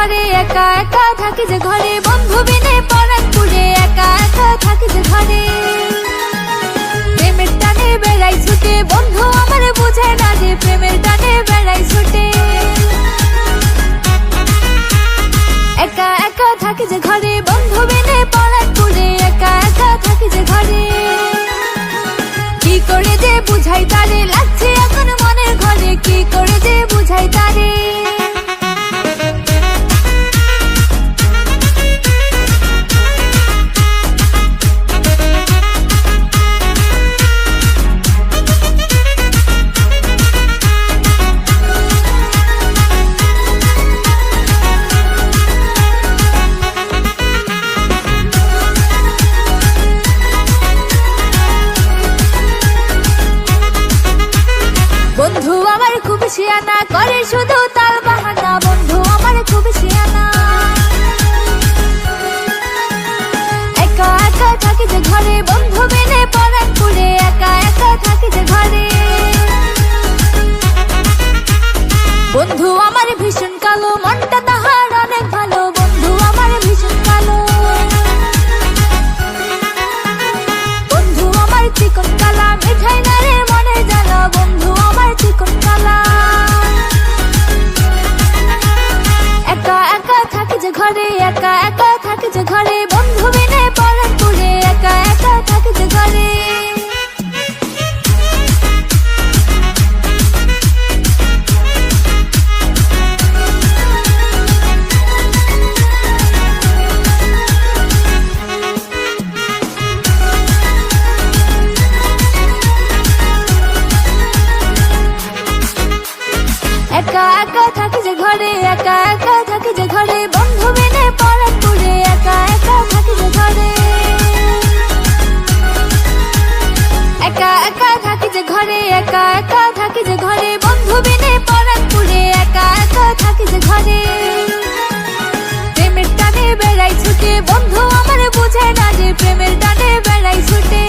একা একা থাকি যে ঘরে, বন্ধু বিনে পরাণ পুড়ে একা একা থাকি যে ঘরে। প্রেমের টানে বেড়াই ছুটে, বন্ধু আমার বুঝে না যে প্রেমের টানে বেড়াই ছুটে। শুধু তাল বাহানা, বন্ধু, আমার খুব সিয়ানা একা একা থাকি যে ঘরে, বন্ধু মেনে পড়ান পুরে একা একা থাকি যে ঘরে। একা একা থাকি যে ঘরে, বন্ধু বিনে পড়ান পুড়ে একা একা থাকি যে ঘরে। একা একা থাকি যে ঘরে, একা একা থাকি যে ঘরে বেড়াই ছুটে। বন্ধু আমার বুঝে না যে প্রেমের টানে বেড়াই ছুটে।